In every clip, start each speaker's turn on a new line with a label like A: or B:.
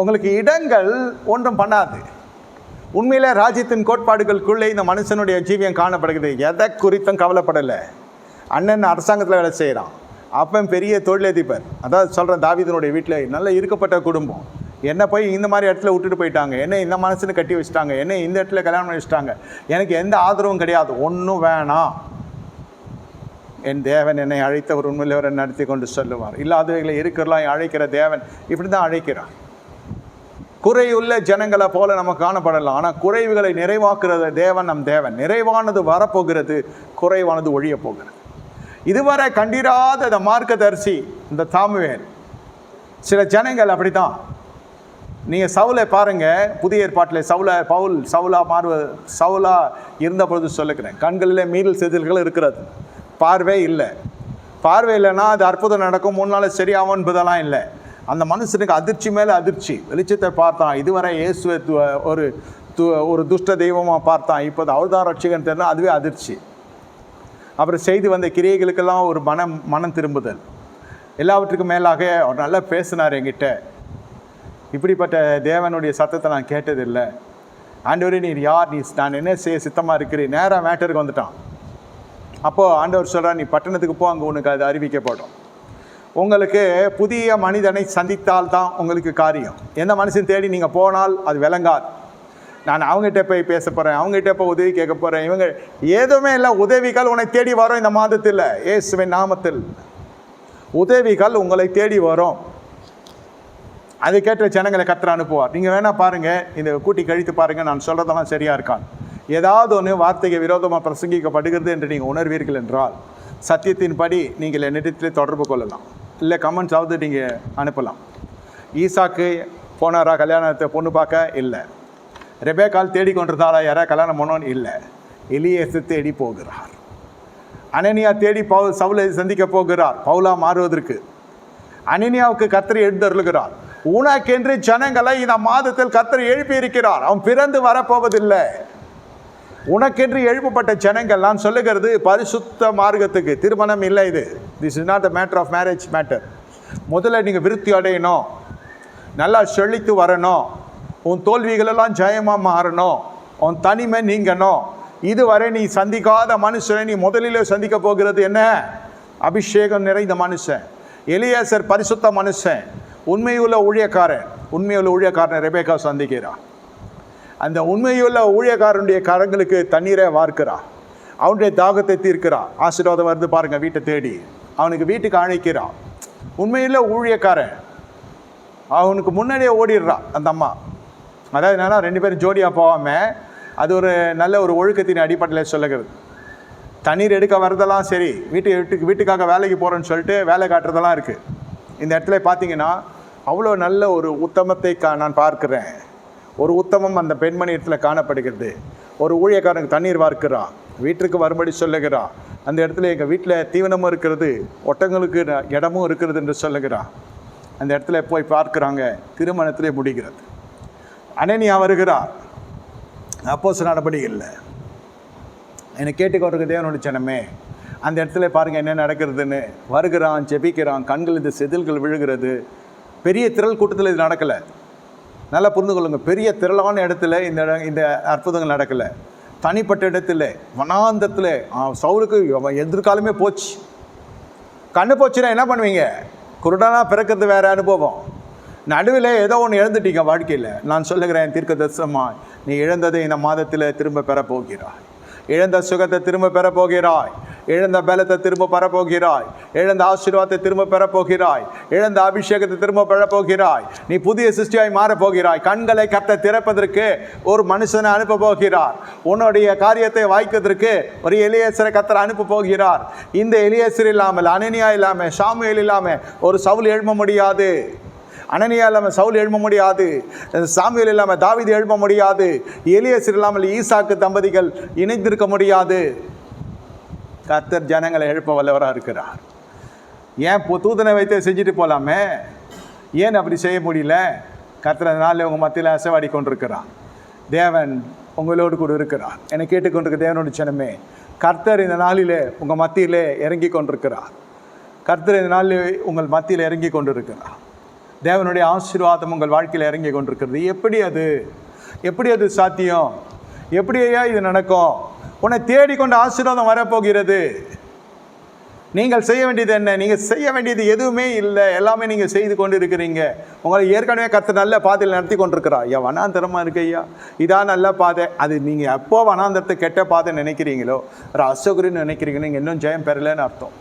A: உங்களுக்கு இடங்கள் ஒன்றும் பண்ணாது. உண்மையிலே ராஜ்யத்தின் கோட்பாடுகளுக்குள்ளே இந்த மனுஷனுடைய ஜீவியம் காணப்படுகிறது. எதை குறித்தும் கவலைப்படலை. அண்ணன் அரசாங்கத்தில் வேலை செய்கிறான் அப்பன் பெரிய தொழிலதிபர். அதாவது சொல்கிறேன் தாவிதனுடைய வீட்டில் நல்ல இருக்கப்பட்ட குடும்பம். என்னை போய் இந்த மாதிரி இடத்துல விட்டுட்டு போயிட்டாங்க? என்ன இந்த மனசுன்னு கட்டி வச்சுட்டாங்க? என்ன இந்த இடத்துல கல்யாணம் பண்ணி வச்சுட்டாங்க? எனக்கு எந்த ஆதரவும் கிடையாது. ஒன்றும் வேணாம். என் தேவன் என்னை அழைத்தவர் உண்மையிலவரை நடத்தி கொண்டு சொல்லுவார். இல்லாதவைகளை இருக்கிறலாம் அழைக்கிற தேவன் இப்படி தான் அழைக்கிறான். குறையுள்ள ஜனங்களை போல நம்ம காணப்படலாம். ஆனால் குறைவுகளை நிறைவாக்குறது தேவன் நம் தேவன். நிறைவானது வரப்போகிறது குறைவானது ஒழிய போகிறது இதுவரை கண்டிராத இந்த மார்க்கதரிசி இந்த தாமுவேல் சில ஜனங்கள் அப்படிதான் நீங்கள் சவுலை பாருங்கள் புதிய ஏற்பாட்டில் சவுல பவுல் சவுலா மாறுவ சவுலா இருந்த பொழுது சொல்லுகிறேன். கண்களில் மீறல் செதில்கள் இருக்கிறது. பார்வை இல்லை. பார்வை இல்லைன்னா அது அற்புதம் நடக்கும் மூணு நாள் சரியாகும் என்பதெல்லாம் இல்லை. அந்த மனுஷனுக்கு அதிர்ச்சி மேலே அதிர்ச்சி. வெளிச்சத்தை பார்த்தான். இதுவரை இயேசுவை ஒரு து- ஒரு துஷ்ட தெய்வமாக பார்த்தான். இப்போது அவர்தான் ரட்சிகன் தெரியல அதுவே அதிர்ச்சி. அப்புறம் செய்து வந்த கிரியைகளுக்கெல்லாம் ஒரு மனம் மனம் திரும்புதல். எல்லாவற்றுக்கும் மேலாக அவர் நல்லா பேசினார் என்கிட்ட. இப்படிப்பட்ட தேவனுடைய சத்தத்தை நான் கேட்டதில்லை. ஆண்டவரே நீர் யார்? நீ நான் என்ன செய்ய சித்தமாக இருக்கிறேன்? நேராக மேட்டருக்கு வந்துட்டான். அப்போது ஆண்டவர் சொல்கிறார் நீ பட்டணத்துக்கு போ அங்கே உனக்கு அது அறிவிக்கப்படும். உங்களுக்கு புதிய மனிதனை சந்தித்தால் தான் உங்களுக்கு காரியம். எந்த மனுஷன் தேடி நீங்கள் போனால் அது விளங்காது. நான் அவங்ககிட்ட போய் பேச போகிறேன் அவங்ககிட்ட போய் உதவி கேட்க போகிறேன் இவங்க எதுவுமே இல்லை. உதவிகள் உன்னை தேடி வரும் இந்த மாதத்தில். இயேசுவின் நாமத்தில். உதவிகள் உங்களை தேடி வரும். அதை கேட்ட ஜனங்களை கத்திர அனுப்புவார். நீங்கள் வேணால் பாருங்கள் இந்த கூட்டி கழித்து பாருங்கள் நான் சொல்கிறதெல்லாம் சரியாக இருக்கான். ஏதாவது ஒன்று வார்த்தைக்கு விரோதமாக பிரசங்கிக்கப்படுகிறது என்று நீங்கள் உணர்வீர்கள் என்றால் சத்தியத்தின்படி நீங்கள் என்னிடத்தில் தொடர்பு கொள்ளலாம். இல்லை கமெண்ட்ஸாவது நீங்கள் அனுப்பலாம். ஈசாக்கு போனாரா? கல்யாணத்தை பொண்ணு பார்க்க? இல்லை. ரெபேக்கால் தேடிக்கொண்டிருந்தாரா யாராவது கல்யாணம் பண்ணோன்னு? இல்லை. எலியேசு தேடி போகிறார். அனனியா தேடி பவுல் சவுலை சந்திக்க போகிறார். பவுலா மாறுவதற்கு. அனனியாவுக்கு கத்தரி எழுந்தருளுகிறார் உனக்கென்று ஜனங்களை இந்த மாதத்தில் கத்தரி எழுப்பி இருக்கிறார் அவன் பிறந்து வரப்போவதில்லை. உனக்கென்று எழுப்பப்பட்ட ஜனங்கள் நான் சொல்லுகிறது பரிசுத்த மார்க்கத்துக்கு. திருமணம் இல்லை இது. This is not the matter of marriage matter முதல்ல நீங்கள் விருத்தி அடையணும். நல்லா செழித்து வரணும். உன் தோல்விகளெல்லாம் ஜெயமாக மாறணும். உன் தனிமை நீங்கணும். இதுவரை நீ சந்திக்காத மனுஷனை நீ முதலிலே சந்திக்க போகிறது என்ன? அபிஷேகம் நிறைந்த மனுஷன். எலியாசர் பரிசுத்த மனுஷன். உண்மையுள்ள ஊழியக்காரன். உண்மையுள்ள ஊழியக்காரன் ரெபேக்கா சந்திக்கிறான் அந்த உண்மையுள்ள ஊழியக்காரனுடைய கரங்களுக்கு தண்ணீரை வார்க்கிறா. அவனுடைய தாகத்தை தீர்க்கிறா. ஆசீர்வாதம் வருது பாருங்கள் வீட்டை தேடி. அவனுக்கு வீட்டுக்கு அழைக்கிறான். உண்மையில் ஊழியக்காரன். அவனுக்கு முன்னாடியே ஓடிடுறான் அந்த அம்மா. அதாவது என்னன்னா ரெண்டு பேரும் ஜோடியாக போகாமல் அது ஒரு நல்ல ஒரு ஒழுக்கத்தின் அடிப்படையில் சொல்லுகிறது. தண்ணீர் எடுக்க வரதெல்லாம் சரி வீட்டு வீட்டுக்கு வீட்டுக்காக வேலைக்கு போகிறேன்னு சொல்லிட்டு வேலை காட்டுறதெல்லாம் இருக்குது இந்த இடத்துல பார்த்தீங்கன்னா அவ்வளோ நல்ல ஒரு உத்தமத்தை கா நான் பார்க்குறேன். ஒரு உத்தமம் அந்த பெண்மணி இடத்துல காணப்படுகிறது. ஒரு ஊழியக்காரனுக்கு தண்ணீர் வார்க்கிறான். வீட்டுக்கு வரும்படி சொல்லுகிறா அந்த இடத்துல எங்கள் வீட்டில் தீவனமும் இருக்கிறது ஒட்டங்களுக்கு இடமும் இருக்கிறது என்று சொல்லுகிறா அந்த இடத்துல போய் பார்க்குறாங்க திருமணத்திலே முடிகிறது. அனனியா வருகிறார். அப்போஸ் நடபடி இல்லை. என்னை கேட்டுக்கொண்டிருக்க தேவனுடைய சனமே அந்த இடத்துல பாருங்கள் என்ன நடக்கிறதுன்னு. வருகிறான் ஜெபிக்கிறான் கண்கள் இந்த செதில்கள் விழுகிறது. பெரிய திரள் கூட்டத்தில் இது நடக்கலை. நல்லா புரிந்து கொள்ளுங்கள் பெரிய திரளான இடத்துல இந்த இந்த அற்புதங்கள் நடக்கலை. தனிப்பட்ட இடத்துல வனாந்தத்தில் சவுலுக்கு அவன் எதிர்காலமே போச்சு. கண்ணு போச்சுன்னா என்ன பண்ணுவீங்க? குருடனாக பிறக்கிறது வேறு அனுபவம். நடுவில் ஏதோ ஒன்று இழந்துட்டீங்க வாழ்க்கையில். நான் சொல்லுகிறேன் தீர்க்க தரிசனமா நீ இழந்ததை இந்த மாதத்தில் திரும்ப பெற போகிறாய் இழந்த சுகத்தை திரும்ப பெற போகிறாய் இழந்த பலத்தை திரும்ப பெறப்போகிறாய். இழந்த ஆசீர்வாதத்தை திரும்ப பெறப்போகிறாய். இழந்த அபிஷேகத்தை திரும்ப பெறப்போகிறாய். நீ புதிய சிருஷ்டியாய் மாறப் போகிறாய் கண்களை கத்த திறப்பதற்கு ஒரு மனுஷனை அனுப்ப போகிறார் உன்னுடைய காரியத்தை வாய்க்கிறதுக்கு ஒரு எலியேசரை கத்தரை அனுப்ப போகிறார் இந்த எலியேசர் இல்லாமல் அனனியா இல்லாமல் சாமியல் இல்லாமல் ஒரு சவுல் எழுப்ப முடியாது. அனனியா இல்லாமல் சவுல் எழுப்ப முடியாது. சாமியல் இல்லாமல் தாவீது எழுப்ப முடியாது. எலியேசர் இல்லாமல் ஈசாக்கு தம்பதிகள் இணைந்திருக்க முடியாது. கர்த்தர் ஜனங்களை எழுப்ப வல்லவராக இருக்கிறார். ஏன் இப்போ தூதனை வைத்து செஞ்சுட்டு போகலாமே ஏன் அப்படி செய்ய முடியல? கர்த்தர் நாளில் உங்கள் மத்தியில் அசைவாடி கொண்டிருக்கிறான் தேவன் உங்களோடு கூட இருக்கிறார். என்னை கேட்டுக்கொண்டிருக்க தேவனோட சனமே கர்த்தர் இந்த நாளில் உங்கள் மத்தியிலே இறங்கி கொண்டிருக்கிறார். கர்த்தர் இந்த நாளில் உங்கள் மத்தியில் இறங்கி கொண்டிருக்கிறார். தேவனுடைய ஆசீர்வாதம் உங்கள் வாழ்க்கையில் இறங்கி கொண்டிருக்கிறது. எப்படி அது? எப்படி அது சாத்தியம்? எப்படியா இது நடக்கும்? உன்னை தேடிக்கொண்டு ஆசீர்வாதம் வரப்போகிறது. நீங்கள் செய்ய வேண்டியது என்ன? நீங்கள் செய்ய வேண்டியது எதுவுமே இல்லை. எல்லாமே நீங்கள் செய்து கொண்டு இருக்கிறீங்க உங்களை ஏற்கனவே கற்று நல்ல பாதையில் நடத்தி கொண்டிருக்கிறா ஐயா வனாந்தரமாக இருக்கு ஐயா. இதான் நல்ல பாதை. அது நீங்கள் எப்போ வனாந்தரத்தை கெட்ட பாதை நினைக்கிறீங்களோ ஒரு அசோகரின்னு நினைக்கிறீங்க நீங்கள் இன்னும் ஜெயம் பெறலைன்னு அர்த்தம்.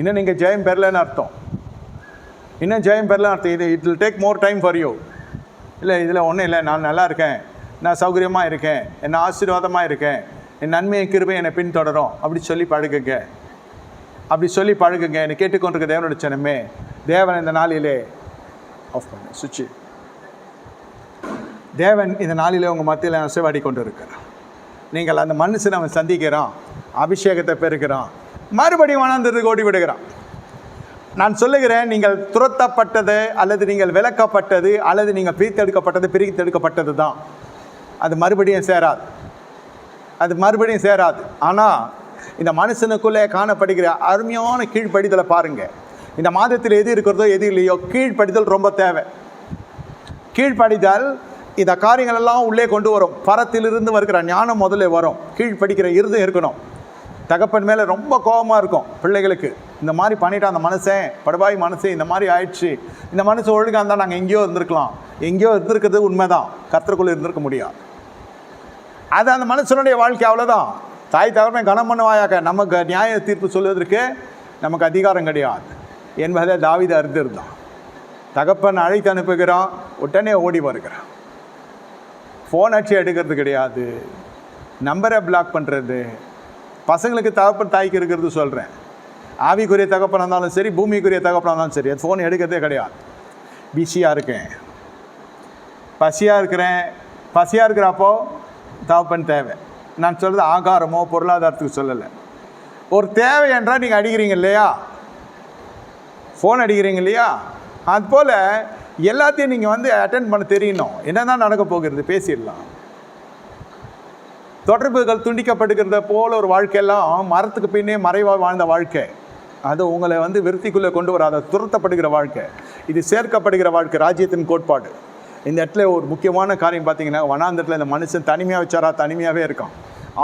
A: இன்னும் நீங்கள் ஜெயம் பெறலைன்னு அர்த்தம். இன்னும் ஜெயம் பெறலன்னு அர்த்தம். இது it will take more time for you இல்லை இதில் ஒன்றும் இல்லை. நான் நல்லா இருக்கேன். நான் சௌகரியமாக இருக்கேன் என்ன ஆசீர்வாதமாக இருக்கேன் என் நன்மையை கிருபை என்னை பின்தொடரும். அப்படி சொல்லி பழகுங்க. அப்படி சொல்லி பழகுங்க. என்னை கேட்டுக்கொண்டிருக்க தேவனோட சனமே தேவன் இந்த நாளிலே ஆஃப் பண்ணு சுவிட்சு. தேவன் இந்த நாளிலே உங்கள் மத்தியில் அசைவாடி கொண்டு இருக்கிறார் நீங்கள் அந்த மனுஷனை அவன் சந்திக்கிறான் அபிஷேகத்தை பெறுகிறான் மறுபடியும் வளர்ந்ததுக்கு ஓடி விடுகிறான். நான் சொல்லுகிறேன் நீங்கள் துரத்தப்பட்டது அல்லது நீங்கள் விளக்கப்பட்டது அல்லது நீங்கள் பிரித்தெடுக்கப்பட்டது பிரித்தெடுக்கப்பட்டது தான் அது மறுபடியும் சேராது. அது மறுபடியும் சேராது. ஆனால் இந்த மனுஷனுக்குள்ளே காணப்படுகிற அருமையான கீழ்ப்படிதலை பாருங்கள் இந்த மாதத்தில் எது இருக்கிறதோ எது இல்லையோ கீழ்ப்படிதல் ரொம்ப தேவை. கீழ்ப்படிதல் இந்த காரியங்கள் எல்லாம் உள்ளே கொண்டு வரும். பரத்திலிருந்து வருகிற ஞானம் முதல்ல வரும். கீழ்ப்படிக்கிற இருதம் இருக்கணும். தகப்பன் மேலே ரொம்ப கோபமாக இருக்கும் பிள்ளைகளுக்கு. இந்த மாதிரி பண்ணிட்டான் அந்த மனுஷன் படுபாய் மனசு இந்த மாதிரி ஆயிடுச்சு. இந்த மனுஷன் ஒழுங்காக இருந்தால் நாங்கள் எங்கேயோ இருந்திருக்கலாம். எங்கேயோ இருந்திருக்கிறது உண்மைதான். கர்த்தருக்குள்ளே இருந்திருக்க முடியாது. அது அந்த மனுஷனுடைய வாழ்க்கை அவ்வளோதான் தாய் தகவமை கனம் பண்ணுவாயாக்க நமக்கு நியாய தீர்ப்பு சொல்வதற்கு நமக்கு அதிகாரம் கிடையாது. என்பதை தாவித அறிந்திருந்தான். தகப்பன் அழைத்து அனுப்புகிறான். உடனே ஓடி வருகிறான். ஃபோன் அடிச்சு எடுக்கிறது கிடையாது. நம்பரை பிளாக் பண்ணுறது பசங்களுக்கு தகப்பன் தாய்க்கு இருக்கிறது சொல்கிறேன் ஆவிக்குரிய தகப்பனாக இருந்தாலும் சரி பூமிக்குரிய தகப்பனாக இருந்தாலும் சரி ஃபோன் எடுக்கிறதே கிடையாது. பிஸியாக இருக்கேன். பசியாக இருக்கிறேன். பசியாக இருக்கிறப்போ தகப்பன் தேவை. நான் சொல்கிறது ஆகாரமோ பொருளாதாரத்துக்கு சொல்லலை. ஒரு தேவை என்றால் நீங்கள் அடிக்கிறீங்க இல்லையா? ஃபோன் அடிக்கிறீங்க இல்லையா? அதுபோல் எல்லாத்தையும் நீங்கள் வந்து அட்டன் பண்ண தெரியணும். என்ன தான் நடக்க போகிறது? பேசிடலாம். தொடர்புகள் துண்டிக்கப்படுகிறத போல ஒரு வாழ்க்கையெல்லாம் மரத்துக்கு பின்னே மறைவாக வாழ்ந்த வாழ்க்கை. அது உங்களை வந்து விருத்திக்குள்ளே கொண்டு வராத துரத்தப்படுகிற வாழ்க்கை. இது சேர்க்கப்படுகிற வாழ்க்கை ராஜ்யத்தின் கோட்பாடு. இந்த இடத்துல ஒரு முக்கியமான காரியம் பார்த்தீங்கன்னா வனாந்தரத்தில் இந்த மனுஷன் தனிமையாக வச்சாரா? தனிமையாகவே இருக்கான்.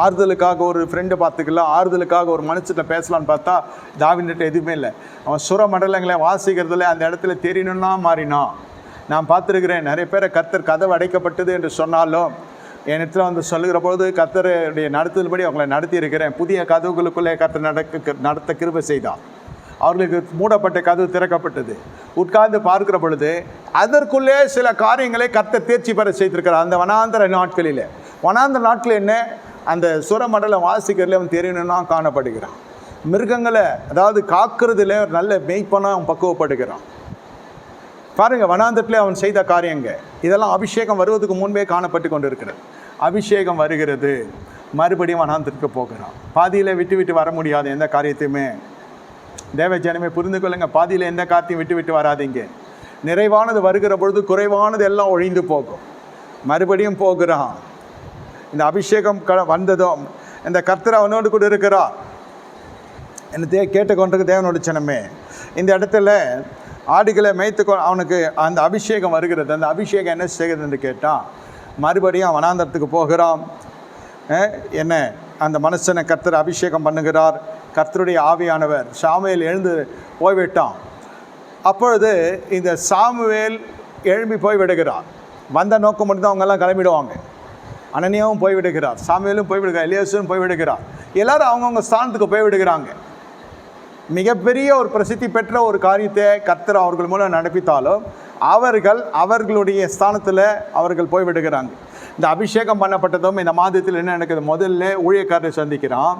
A: ஆறுதலுக்காக ஒரு ஃப்ரெண்டு பார்த்துக்கலாம் ஆறுதலுக்காக ஒரு மனுஷத்தை பேசலான்னு பார்த்தா தாவின்கிட்ட எதுவுமே இல்லை. அவன் சுர மண்டலங்களை வாசிக்கிறதுல அந்த இடத்துல தெரியணும்னா மாறினான். நான் பார்த்துருக்கிறேன் நிறைய பேரை கத்தர் கதவு அடைக்கப்பட்டது என்று சொன்னாலும் இடத்துல வந்து சொல்லுகிற பொழுது கத்தருடைய நடத்துதல்படி அவங்களை நடத்தி இருக்கிறேன் புதிய கதவுகளுக்குள்ளே கத்தர் நடக்க நடத்த கிருபை செய்தான் அவர்களுக்கு மூடப்பட்ட கதவு திறக்கப்பட்டது. உட்கார்ந்து பார்க்கிற பொழுது அதற்குள்ளே சில காரியங்களை கத்த தேர்ச்சி பெற செய்திருக்கிறார். அந்த வனாந்தர நாட்களில். வனாந்தர நாட்கள் என்ன? அந்த சுரமண்டலம் வாசிக்கிறதுல அவன் தெரியணும்னா காணப்படுகிறான். மிருகங்களை அதாவது காக்கிறதுல ஒரு நல்ல மெய்ப்பனாக அவன் பக்குவப்படுகிறான். பாருங்க வனாந்தரத்தில் அவன் செய்த காரியங்க. இதெல்லாம் அபிஷேகம் வருவதற்கு முன்பே காணப்பட்டு கொண்டு இருக்கிறது அபிஷேகம் வருகிறது. மறுபடியும் வனாந்தத்துக்கு போகிறான். பாதியில் விட்டு விட்டு வர முடியாது எந்த காரியத்தையுமே தேவஜனமே புரிந்து கொள்ளுங்க. பாதியில் எந்த காரியத்தையும் விட்டு விட்டு வராதீங்க. நிறைவானது வருகிற பொழுது குறைவானது எல்லாம் ஒழிந்து போகும். மறுபடியும் போகிறான். இந்த அபிஷேகம் க வந்ததும் இந்த கர்த்தர் அவனோடு கூட இருக்கிறார். என்ன தே கேட்டுக்கொண்டிருக்க தேவனோட சனமே இந்த இடத்துல ஆடுகளை மேய்த்து கொ அவனுக்கு அந்த அபிஷேகம் வருகிறது. அந்த அபிஷேகம் என்ன செய்கிறது என்று கேட்டான் மறுபடியும் வனாந்தரத்துக்கு போகிறான். என்ன? அந்த மனுஷனை கர்த்தர் அபிஷேகம் பண்ணுகிறார். கர்த்தருடைய ஆவியானவர் சாமுவேல் எழுந்து போய்விட்டான். அப்பொழுது இந்த சாமுவேல் எழும்பி போய் விடுகிறார் வந்த நோக்கம் மட்டும்தான் அவங்கெல்லாம் கிளம்பிடுவாங்க. அனனியாவும் போய் விடுகிறார் போய்விடுகிறார். போய் விடுகிறார் எலியாசும் போய் எல்லாரும் அவங்கவுங்க ஸ்தானத்துக்கு போய் விடுகிறாங்க மிகப்பெரிய ஒரு பிரசித்தி பெற்ற ஒரு காரியத்தை கர்த்தர் அவர்கள் மூலம் நடப்பித்தாலும் அவர்கள் அவர்களுடைய ஸ்தானத்தில் அவர்கள் போய் விடுகிறாங்க. இந்த அபிஷேகம் பண்ணப்பட்டதும் இந்த மாதத்தில் என்ன நடக்குது? முதல்ல ஊழியக்காரனை சந்திக்கிறான்.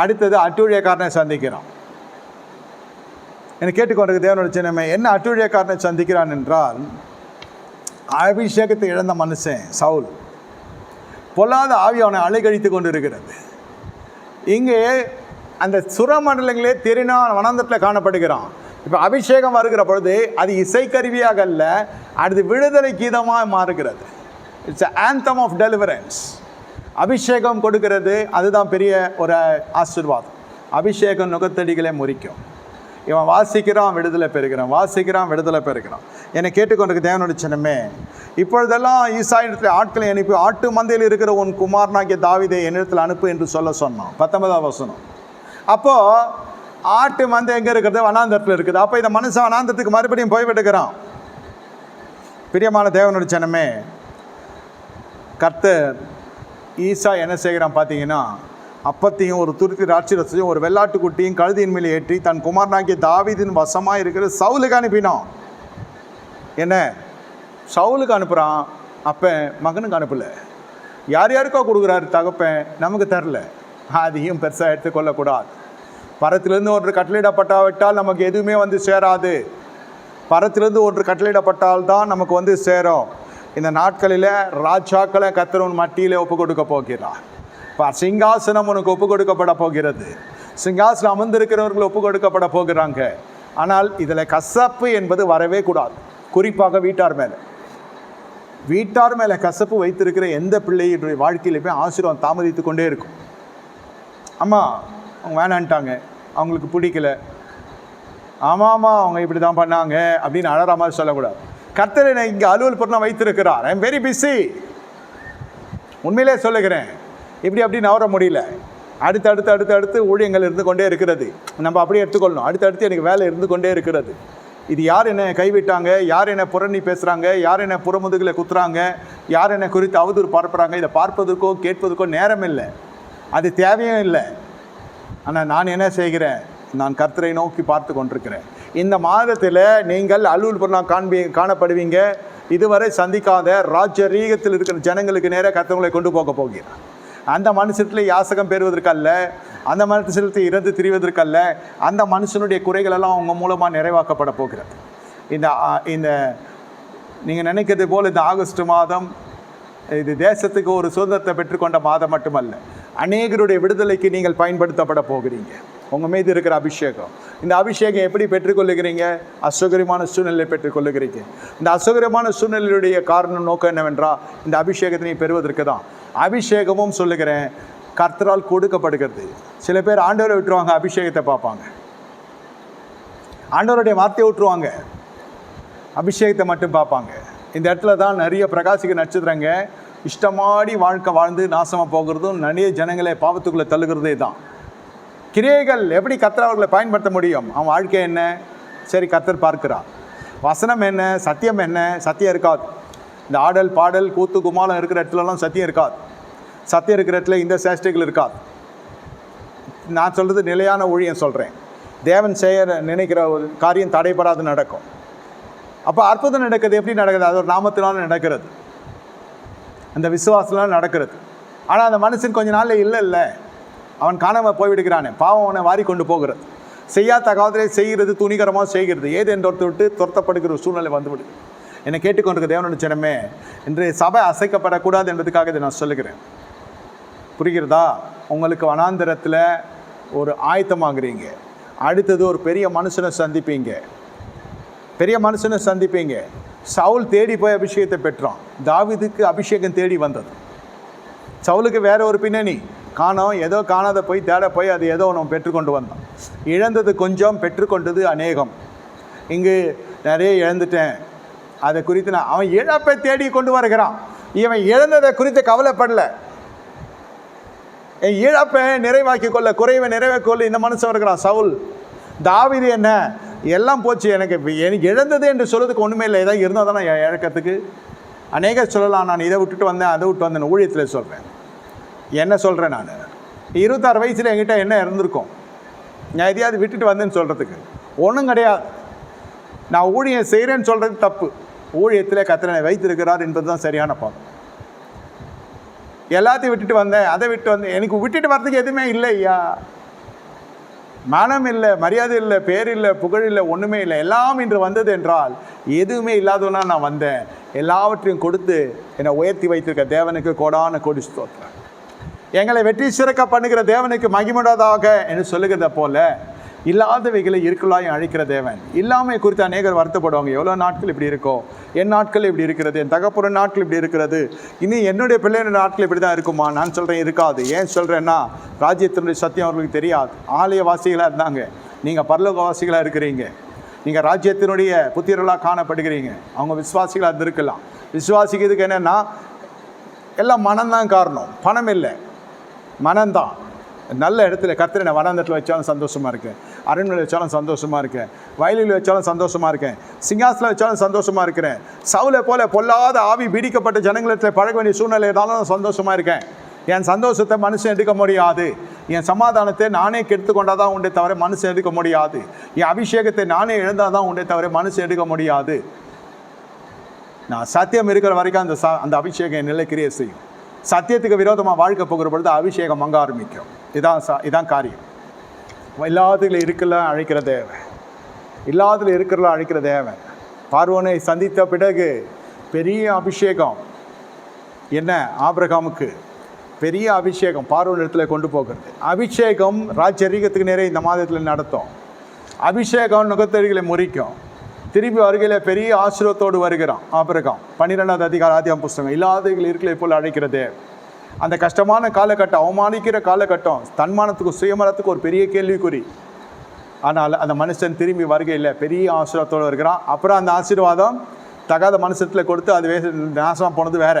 A: அடுத்தது அட்டூழியக்காரனை சந்திக்கிறான். என்னை கேட்டுக்கொண்டிருக்க தேவனோட சின்னமே என்ன அட்டூழியக்காரனை சந்திக்கிறான் என்றால் அபிஷேகத்தை இழந்த மனுஷன் சவுல் பொல்லாத ஆவி அவனை அலைகழித்து கொண்டு இருக்கிறது இங்கே அந்த சுரமண்டலங்களே தெரினா வனந்தத்தில் காணப்படுகிறான். இப்போ அபிஷேகம் வருகிற பொழுது அது இசைக்கருவியாக அல்ல அடுத்து விடுதலை கீதமாக மாறுகிறது. இட்ஸ் anthem ஆஃப் டெலிவரன்ஸ் அபிஷேகம் கொடுக்கிறது அதுதான் பெரிய ஒரு ஆசிர்வாதம். அபிஷேகம் நுகத்தடிகளை முறிக்கும். இவன் வாசிக்கிறான் விடுதலை பெறுகிறான். வாசிக்கிறான் விடுதலை பெறுகிறான். என்னை கேட்டுக்கொண்டிருக்க தேவனுடைய சின்னமே இப்பொழுதெல்லாம் ஈசாயிடத்தில் ஆட்களை அனுப்பி ஆட்டு மந்தையில் இருக்கிற உன் குமாரனாகிய தாவிதை என்னிடத்தில் அனுப்பு என்று சொல்ல சொன்னான். பத்தொன்பதாம் வசனம். அப்போது ஆட்டு மந்தை எங்கே இருக்கிறது? வனாந்தரத்தில் இருக்குது. அப்போ இந்த மனுஷன் வனாந்தரத்துக்கு மறுபடியும் போய்விட்டுக்கிறான் பிரியமான தேவனுடைய ஜனமே கர்த்தர் ஈசா என்ன செய்கிறான் பார்த்தீங்கன்னா அப்பத்தையும் ஒரு துருத்தி ராட்சிரசையும் ஒரு வெள்ளாட்டுக்குட்டியும் கழுதியின் மேலே ஏற்றி தன் குமாரனாகிய தாவிதின் வசமாக இருக்கிற சவுலுக்கு அனுப்பினான். என்ன? சவுலுக்கு அனுப்புகிறான் அப்போ மகனுக்கு அனுப்பலை. யார் யாருக்கோ கொடுக்குறாரு தகப்பேன்? நமக்கு தரல அதையும் பெருசாக எடுத்துக்கொள்ளக்கூடாது. பரத்திலிருந்து ஒன்று கட்டளையிடப்பட்டாவிட்டால் நமக்கு எதுவுமே வந்து சேராது. பரத்திலிருந்து ஒன்று கட்டளையிடப்பட்டால் தான் நமக்கு வந்து சேரும். இந்த நாட்களில் ராஜாக்களை கத்திரவன் மட்டியில் ஒப்பு கொடுக்க போகிறார். இப்போ சிங்காசனம் உனக்கு ஒப்பு கொடுக்கப்பட போகிறது. சிங்காசனம் அமர்ந்திருக்கிறவர்கள் ஒப்பு கொடுக்கப்பட போகிறாங்க. ஆனால் இதில் கசப்பு என்பது வரவே கூடாது. குறிப்பாக வீட்டார் மேலே. வீட்டார் மேலே கசப்பு வைத்திருக்கிற எந்த பிள்ளையுடைய வாழ்க்கையிலுமே ஆசீர்வாதம் தாமதித்து கொண்டே இருக்கும். அம்மா அவங்க வேணான்ட்டாங்க. அவங்களுக்கு பிடிக்கல. ஆமாம் ஆமாம் அவங்க இப்படி தான் பண்ணாங்க அப்படின்னு அழற மாதிரி சொல்லக்கூடாது. கர்த்தர் என்னை இங்கே அலுவல் பொருளாக வைத்திருக்கிறார். ஐ எம் வெரி பிஸி உண்மையிலே சொல்லுகிறேன். இப்படி அப்படி நவர முடியல. அடுத்து அடுத்து அடுத்து அடுத்து ஊழியங்கள் இருந்து கொண்டே இருக்கிறது. நம்ம அப்படியே எடுத்துக்கொள்ளணும். அடுத்து அடுத்து எனக்கு வேலை இருந்து கொண்டே இருக்கிறது. இது யார் என்னை கைவிட்டாங்க? யார் என்னை புறணி பேசுகிறாங்க யார் என்னை புறமுதுகில் குத்துறாங்க? யார் என்னை குறித்து அவதூறு பார்ப்புறாங்க? இதை பார்ப்பதற்கோ கேட்பதற்கோ நேரம் இல்லை. அது தேவையும் இல்லை. ஆனால் நான் என்ன செய்கிறேன்? நான் கர்த்தரை நோக்கி பார்த்து கொண்டிருக்கிறேன். இந்த மாதத்தில் நீங்கள் அலுவல் பொருளாக காண்பி காணப்படுவீங்க. இதுவரை சந்திக்காத ராஜரீகத்தில் இருக்கிற ஜனங்களுக்கு நேராக கர்த்தவங்களை கொண்டு போக போகிறார். அந்த மனுஷத்தில் யாசகம் பெறுவதற்கல்ல அந்த மனுஷத்தை இறந்து திரிவதற்கல்ல அந்த மனுஷனுடைய குறைகள் எல்லாம் அவங்க மூலமாக நிறைவாக்கப்பட போகிறது. இந்த இந்த நீங்கள் நினைக்கிறது போல் இந்த ஆகஸ்ட் மாதம் இது தேசத்துக்கு ஒரு சுதந்திரத்தை பெற்றுக்கொண்ட மாதம் மட்டுமல்ல. அநேகருடைய விடுதலைக்கு நீங்கள் பயன்படுத்தப்பட போகிறீங்க. உங்கள் மீது இருக்கிற அபிஷேகம். இந்த அபிஷேகம் எப்படி பெற்றுக்கொள்ளுகிறீங்க? அசௌகரியமான சூழ்நிலையை பெற்றுக்கொள்ளுகிறீங்க. இந்த அசௌகரியமான சூழ்நிலையுடைய காரணம் நோக்கம் என்னவென்றால் இந்த அபிஷேகத்தை நீ பெறுவதற்கு தான். அபிஷேகமும் சொல்லுகிறேன் கர்த்தரால் கொடுக்கப்படுகிறது. சில பேர் ஆண்டவரை விட்டுருவாங்க அபிஷேகத்தை பார்ப்பாங்க. ஆண்டவருடைய வார்த்தையை விட்டுருவாங்க அபிஷேகத்தை மட்டும் பார்ப்பாங்க. இந்த இடத்துல தான் நிறைய பிரகாசிக்க நட்சத்திரங்க இஷ்டமாடி வாழ்க்கை வாழ்ந்து நாசமாக போகிறதும் நிறைய ஜனங்களை பாவத்துக்குள்ளே தள்ளுகிறதே தான். கிரியைகள் எப்படி கத்தர் அவர்களை பயன்படுத்த முடியும்? அவன் வாழ்க்கை என்ன? சரி கத்தர் பார்க்கிறான் வசனம் என்ன? சத்தியம் என்ன? சத்தியம் இருக்காது. இந்த ஆடல் பாடல் கூத்து குமாலம் இருக்கிற இடத்துலலாம் சத்தியம் இருக்காது. சத்தியம் இருக்கிற இடத்துல இந்த சேஷ்டைகள் இருக்காது. நான் சொல்கிறது நிலையான ஊழியம் சொல்கிறேன் தேவன் செய்ய நினைக்கிற ஒரு காரியம் தடைபடாது நடக்கும். அப்போ அற்புதம் நடக்கிறது எப்படி நடக்குது? அது ஒரு நாமத்தினால நடக்கிறது. அந்த விசுவாசம்லாம் நடக்கிறது. ஆனால் அந்த மனுஷன் கொஞ்ச நாளில் இல்லை இல்லை அவன் காணாமல் போய்விடுகிறானே. பாவம் அவனை வாரி கொண்டு போகிறது. செய்யா காலத்திலே செய்கிறது துணிகரமாக செய்கிறது. ஏது என்று விட்டு துரத்தப்படுகிற ஒரு சூழ்நிலை வந்துவிடுது என்னை கேட்டுக்கொண்டிருக்க தேவனுடைய ஜனமே இன்று சபை அசைக்கப்படக்கூடாது என்பதுக்காக இதை நான் சொல்லுகிறேன். புரிகிறதா? உங்களுக்கு வனாந்திரத்தில் ஒரு ஆயத்தமாகறீங்க அடுத்தது ஒரு பெரிய மனுஷனை சந்திப்பீங்க. பெரிய மனுஷனை சந்திப்பீங்க. சவுல் தேடி போய் அபிஷேகத்தை பெற்றான். தாவிதுக்கு அபிஷேகம் தேடி வந்தது. சவுலுக்கு வேற ஒரு பின்னணி காணோம் ஏதோ காணாத போய் தேட போய் அது ஏதோ நம்ம பெற்றுக்கொண்டு வந்தோம் இழந்தது கொஞ்சம் பெற்றுக்கொண்டது அநேகம். இங்கு நிறைய இழந்துட்டேன். அதை குறித்து நான் அவன் இழப்பை தேடி கொண்டு வருகிறான். இவன் இழந்ததை குறித்து கவலைப்படல. என் இழப்பை நிறைவாக்கி கொள்ள குறைவை நிறைவை கொள்ள இந்த மனுஷன் இருக்கிறான் சவுல் தாவிது என்ன? எல்லாம் போச்சு. எனக்கு எனக்கு இழந்தது என்று சொல்றதுக்கு ஒன்றுமே இல்லை. ஏதாவது இருந்தால் தானே என் இழக்கிறதுக்கு அநேகர் சொல்லலாம் நான் இதை விட்டுட்டு வந்தேன் அதை விட்டு வந்தேன் ஊழியத்தில் சொல்கிறேன் என்ன சொல்கிறேன் நான்? இருபத்தாறு வயசில் என்கிட்ட என்ன இருந்திருக்கும்? நான் எதையாவது விட்டுட்டு வந்தேன்னு சொல்கிறதுக்கு ஒன்றும் கிடையாது. நான் ஊழியம் செய்கிறேன்னு சொல்கிறது தப்பு. ஊழியத்தில் கத்திரனை வைத்திருக்கிறார் என்பது தான் சரியான பாடம். எல்லாத்தையும் விட்டுட்டு வந்தேன் அதை விட்டு வந்தேன். எனக்கு விட்டுட்டு வர்றதுக்கு எதுவுமே இல்லை ஐயா மனம் இல்லை மரியாதை இல்லை பேர் இல்லை புகழ் இல்லை ஒன்றுமே இல்லை. எல்லாம் இன்று வந்தது என்றால் எதுவுமே இல்லாதவனா நான் வந்தேன். எல்லாவற்றையும் கொடுத்து என்னை உயர்த்தி வைத்திருக்க தேவனுக்கு கோடான கொடி ஸ்தோத்திரம். எங்களை வெற்றி சிறக்க பண்ணுகிற தேவனுக்கு மகிமுடாதாக என்று சொல்லுகிறத போல இல்லாதவைகளை இருக்கலாயும் அழிக்கிற தேவன். இல்லாமை குறித்து அநேகர் வருத்தப்படுவாங்க. எவ்வளோ நாட்கள் இப்படி இருக்கோ? என் நாட்கள் இப்படி இருக்கிறது என் தகப்புற நாட்கள் இப்படி இருக்கிறது. இனி என்னுடைய பிள்ளையோட நாட்கள் இப்படி தான் இருக்குமா? நான் சொல்கிறேன் இருக்காது. ஏன் சொல்கிறேன்னா ராஜ்யத்தினுடைய சத்தியம் அவர்களுக்கு தெரியாது. ஆலயவாசிகளாக இருந்தாங்க. நீங்கள் பரலோகவாசிகளாக இருக்கிறீங்க. நீங்கள் ராஜ்யத்தினுடைய புத்திரர்களாக காணப்படுகிறீங்க. அவங்க விசுவாசிகளாக இருந்திருக்கலாம். விசுவாசிக்கிறதுக்கு என்னென்னா எல்லாம் மனம்தான் காரணம். பணம் இல்லை. மனம்தான். நல்ல இடத்துல கர்த்தரை நான் வனாந்தரத்தில் வச்சாலும் சந்தோஷமாக இருக்கேன். அரண்மனையில் வச்சாலும் சந்தோஷமாக இருக்கேன். வயலில் வச்சாலும் சந்தோஷமாக இருக்கேன். சிங்காசனில் வச்சாலும் சந்தோஷமாக இருக்கிறேன். சவுலை போல பொல்லாத ஆவி பீடிக்கப்பட்ட ஜனங்களிடத்தில் பழக வேண்டிய சூழ்நிலை இருந்தாலும் சந்தோஷமாக இருக்கேன். என் சந்தோஷத்தை மனுஷன் எடுக்க முடியாது. என் சமாதானத்தை நானே கெடுத்து கொண்டால் தான் உண்டே தவிர மனுஷன் எடுக்க முடியாது. என் அபிஷேகத்தை நானே எழுந்தால் தான் உண்டே தவிர மனுஷன் எடுக்க முடியாது. நான் சத்தியம் இருக்கிற வரைக்கும் அந்த ச அந்த அபிஷேகம் என் நிலைக்கிரியை செய்யும். சத்தியத்துக்கு விரோதமாக வாழ்க்கை போகிற பொழுது அபிஷேகம் மங்க ஆரம்பிக்கும். இதான் ச இதான் காரியம். இல்லாததில் இருக்கல அழைக்கிற தேவை இல்லாததில் இருக்கிறல அழைக்கிற தேவை பார்வனை சந்தித்த பிறகு பெரிய அபிஷேகம். என்ன? ஆபிரகாமுக்கு. பெரிய அபிஷேகம் பார்வன் இடத்துல கொண்டு போகிறது. அபிஷேகம் ராஜரீகத்துக்கு நேரே இந்த மாதத்தில் நடத்தும். அபிஷேகம் நுகத்தறிகளை முறிக்கும். திருப்பி வருகையில் பெரிய ஆசிரியத்தோடு வருகிறான். ஆபிரகாம் பன்னிரெண்டாவது அதிகார ஆதியம் புஸ்தகம். இல்லாதவர்கள் இருக்கலை போல் அழைக்கிறது அந்த கஷ்டமான காலகட்டம் அவமானிக்கிற காலகட்டம் தன்மானத்துக்கு சுயமரத்துக்கு ஒரு பெரிய கேள்விக்குறி. ஆனால் அந்த மனுஷன் திரும்பி வருகையில் பெரிய ஆசீர்வாதத்தோடு வருகிறான். அப்புறம் அந்த ஆசீர்வாதம் தகாத மனுஷத்தில் கொடுத்து அது வே நாசமாக போனது வேற.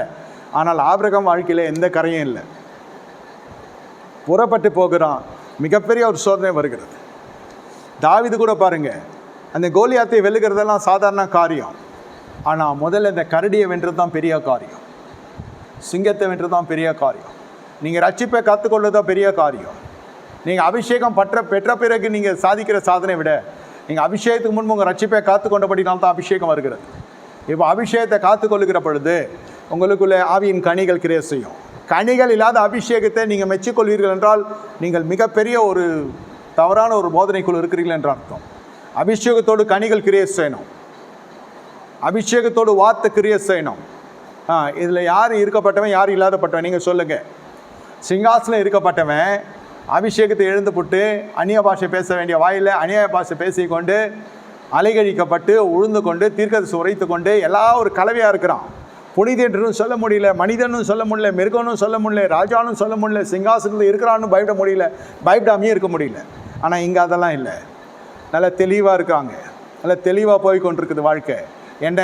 A: ஆனால் ஆபிரகம் வாழ்க்கையில் எந்த கரையும் இல்லை. புறப்பட்டு போகிறான். மிகப்பெரிய ஒரு சோதனை வருகிறது. தாவிது கூட பாருங்கள் அந்த கோலியாத்தை வெல்லுகிறதெல்லாம் சாதாரண காரியம். ஆனால் முதல்ல இந்த கரடியை வென்றது தான் பெரிய காரியம். சிங்கத்தை வென்றது தான் பெரிய காரியம். நீங்கள் ரட்சிப்பை கற்றுக்கொள்வது தான் பெரிய காரியம். நீங்கள் அபிஷேகம் பற்ற பெற்ற பிறகு நீங்கள் சாதிக்கிற சாதனை விட நீங்கள் அபிஷேகத்துக்கு முன்பு உங்கள் ரட்சிப்பை காத்து கொண்டபடினால் தான் அபிஷேகம் வருகிறது. இப்போ அபிஷேகத்தை காத்துக்கொள்ளுகிற பொழுது உங்களுக்குள்ளே ஆவியின் கனிகள் கிரியை செய்யும். கனிகள் இல்லாத அபிஷேகத்தை நீங்கள் மெச்சிக்கொள்வீர்கள் என்றால் நீங்கள் மிகப்பெரிய ஒரு தவறான ஒரு போதனைக்குள் இருக்கிறீர்கள் என்ற அர்த்தம். அபிஷேகத்தோடு கனிகள் கிரியை செய்யணும். அபிஷேகத்தோடு வார்த்தை கிரியேட் செய்யணும். ஆ இதில் யார் இருக்கப்பட்டவன் யார் இல்லாதப்பட்டவன்? நீங்கள் சொல்லுங்கள் சிங்காசனம் இருக்கப்பட்டவன் அபிஷேகத்தை எழுந்து போட்டு அந்நிய பாஷை பேச வேண்டிய வாயில் அந்நிய பாஷை பேசிக்கொண்டு அலைகழிக்கப்பட்டு உழுந்து கொண்டு தீர்க்கதரிசி உரைத்து கொண்டு எல்லா ஒரு கலவையாக இருக்கிறான். புனிதன்றும் சொல்ல முடியல மனிதனும் சொல்ல முடியல மிருகனும் சொல்ல முடியல ராஜானும் சொல்ல முடியல சிங்காசனத்தில் இருக்கிறான்னு பயப்பட முடியல பயப்படாமையே இருக்க முடியல. ஆனால் இங்கே அதெல்லாம் இல்லை. நல்லா தெளிவாக இருக்காங்க. நல்லா தெளிவாக போய் கொண்டிருக்குது வாழ்க்கை. என்ன?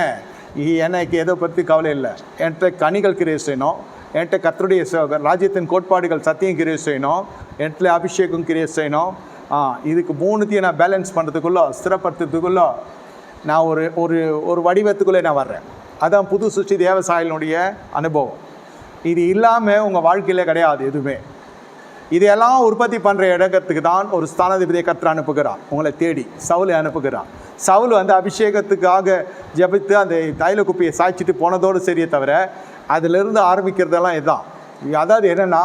A: எனக்கு எதை பற்றி கவலை இல்லை. என்கிட்ட கனிகள் கிரியை செய்யணும். என்கிட்ட கத்தருடைய ராஜ்யத்தின் கோட்பாடுகள் சத்தியம் கிரியை செய்யணும். என்கிட்ட அபிஷேகம் கிரியை செய்யணும். ஆ இதுக்கு மூணுத்தையும் நான் பேலன்ஸ் பண்ணுறதுக்குள்ளோ ஸ்திரப்படுத்துறதுக்குள்ளோ நான் ஒரு ஒரு ஒரு வடிவத்துக்குள்ளே நான் வர்றேன். அதான் புது சுச்சி தேவசாயினுடைய அனுபவம். இது இல்லாமல் உங்கள் வாழ்க்கையில் கிடையாது எதுவுமே. இதையெல்லாம் உற்பத்தி பண்ணுற இடத்துக்கு தான் ஒரு ஸ்தானாதிபதியை கத்திர அனுப்புகிறார். உங்களை தேடி சவுலை அனுப்புகிறார். சவுல் வந்து அபிஷேகத்துக்காக ஜெபித்து அந்த தைல குப்பியை சாய்ச்சிட்டு போனதோடு சரியே தவிர அதிலிருந்து ஆரம்பிக்கிறதெல்லாம் இதுதான் அதாவது என்னென்னா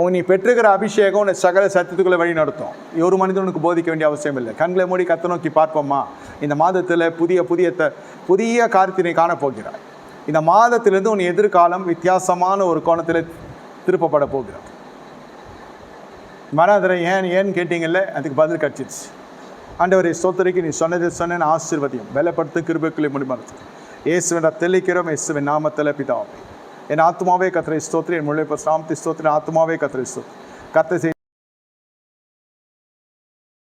A: உன் நீ பெற்றுக்கிற அபிஷேகம் உன்னை சகல சத்தியத்துக்குள்ளே வழி நடத்தும். ஒரு மனிதனுக்கு போதிக்க வேண்டிய அவசியம் இல்லை. கண்களை மூடி கத்த நோக்கி பார்ப்போமா? இந்த மாதத்தில் புதிய புதிய த புதிய காரியத்தினை காணப்போகிறாய். இந்த மாதத்திலிருந்து உன் எதிர்காலம் வித்தியாசமான ஒரு கோணத்தில் திருப்பப்பட போகிறார் மனாதரை ஏன் ஏன்னு கேட்டீங்கல்ல? அதுக்கு பதில் கிடச்சிச்சு ஆண்டவரை ஸ்தோத்திரிக்கு நீ சொன்னது சொன்னேன் ஆசீர்வதியும். பலப்படுத்து கிருபைக்குள்ளே முடிமறுத்து இயேசுவின் தெளிக்கிறோம் இயேசுவின் நாமத்தில் பிதாவே. என் ஆத்மாவே கத்திரை ஸ்தோத்திரி என் முழு சாமத்தி ஸ்தோத்திரி ஆத்மாவே கத்திரை ஸ்தோத்திரி. கத்தை